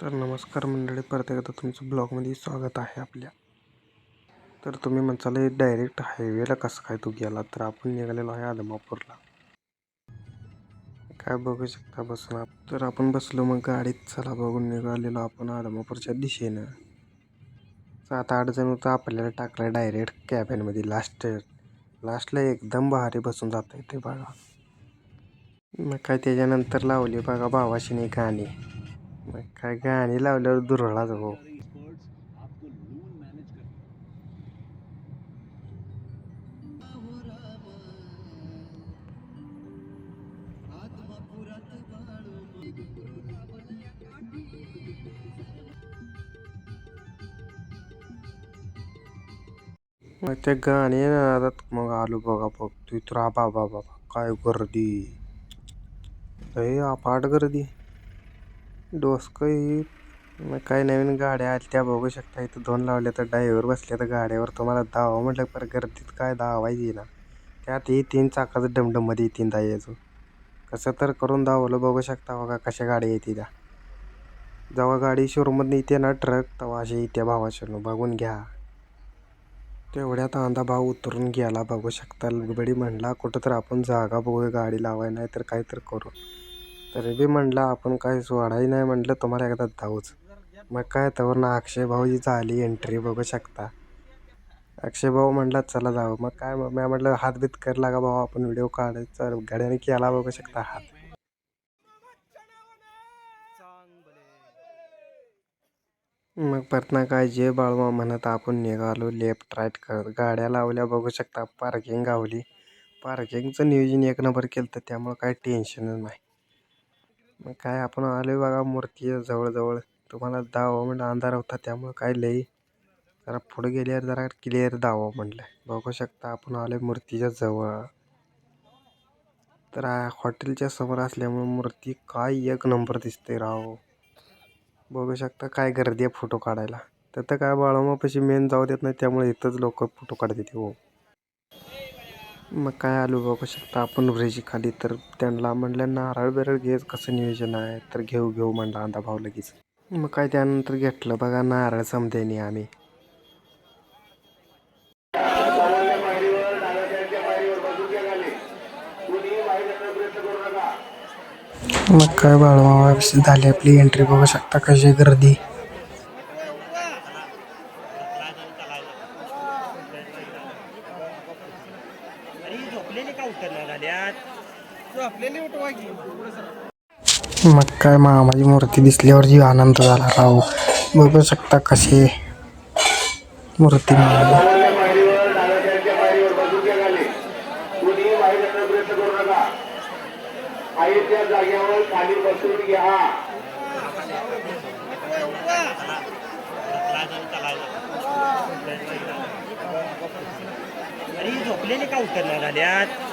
तर नमस्कार मंडळी परत एकदा तुमचं ब्लॉगमध्ये स्वागत आहे आपल्या. तर तुम्ही म्हणसाल डायरेक्ट हायवेला कसं काय तू गेला? तर आपण निघालेलो आहे आदमापूरला. काय बघू शकता बसून तर आपण बसलो मग गाडीत. चला बघून निघालेलो आपण आदमापूरच्या दिशेनं. सात आठ जण होतं आपल्याला टाकलं डायरेक्ट कॅबिनमध्ये लास्ट लास्टला एकदम भारी बसून जात आहे ते बघा. मग काय त्याच्यानंतर लावली बघा भावाशीने गाणी. काय गाणी लावल्यावर दुरळाच भाऊ मग ते गाणे नादात मग आलो बघा बघ तू तर बाबा बाबा काय गर्दी. अरे अपाट गर्दी. डोसकं ही मग काय नवीन गाड्या आल्या त्या बघू शकता. इथं दोन लावल्या तर ड्रायव्हर बसल्या तर गाड्यावर तुम्हाला धावा म्हटलं पर गर्दीत काय धावायची ना त्यात ही तीन चाकाचं डमडममध्ये तीन यायचो कसं तर करून धावलं बघू शकता बघा कशा गाड्या येते त्या. जेव्हा गाडी शोरूममधनं येते ना ट्रक तेव्हा अशी येते भावाच्या बघून घ्या. तेवढ्यात आंधा भाव उतरून गेला बघू शकता. लगबडी म्हणला कुठं तर आपण जागा बघूया गाडी लावाय नाही तर काय तर करू. तरी बी म्हणलं आपण काय सोडाही नाही म्हटलं तुम्हाला एकदा धावूच. मग काय तर ना अक्षय भाऊची झाली एंट्री बघू शकता. अक्षय भाऊ म्हणला चला जावं. मग काय मग? मी म्हटलं हात बीत कर लागा भाऊ आपण व्हिडिओ काढायचा गाड्याने केला बघू शकता हात. मग परतना काय जे बाळवा म्हणत आपण निघालो लेफ्ट राईट करत गाड्या लावल्या बघू शकता पार्किंग गावली. पार्किंगचं नियोजन एक नंबर केलं तर त्यामुळं काही टेन्शनच नाही. मग काय आपण आलो बघा मूर्ती जवळजवळ. तुम्हाला दावा म्हणलं अंधार होता त्यामुळं काय लई जरा पुढे गेल्यावर जरा क्लिअर दावा म्हटलं बघू शकता आपण आलो मूर्तीच्या जवळ. तर हॉटेलच्या समोर असल्यामुळे मूर्ती काय एक नंबर दिसते राव. बघू शकता काय गर्दी आहे फोटो काढायला. तर तर काय बाळामापाशी मेन जाऊ देत नाही त्यामुळे इथंच लोक फोटो काढतात हो. मग काय आलो बघू शकता. आपण व्रेजी खाली तर त्यांना म्हणलं नारळ बिरळ घे कसं नियोजन आहे? तर घेऊ घेऊ म्हणला अंदा भाऊ लगेच. मग काय त्यानंतर घेतलं बघा नारळ समजेनी आम्ही. मग काय बाळमावा झाली आपली एंट्री बघू शकता कशी गर्दी. झोपलेली का उतरणार झाल्यात झोपलेली उठवा की. मग काय मामाची मूर्ती दिसल्यावर जी आनंद झाला राव. बघू शकता कशी मूर्ती मामाची. आईच्या जागेवर खाली बसून घ्या अरे ही झोपलेली का उतरणार की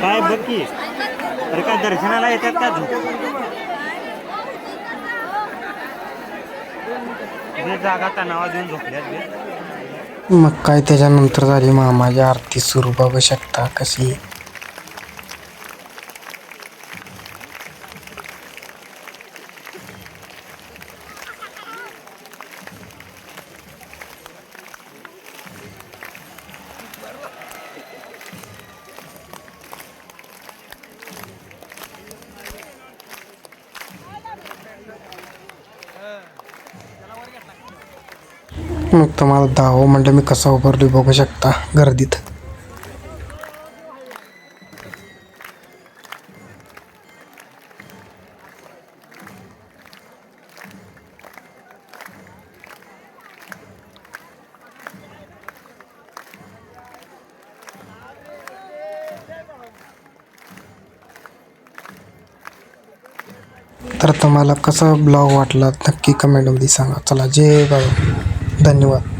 काय बघ की. अरे काय दर्शनाला येतात का झोप जागा तणावा देऊन झोपल्यात मग काय त्याच्यानंतर झाली मामाची आरती सुरू बघू शकता कशी. मग तुम्हाला हो म्हणलं मी कसं उभारली बघू शकता गर्दीत. तर तुम्हाला कसा ब्लॉग वाटला नक्की कमेंटमध्ये सांगा. चला जे बाबा धन्यवाद.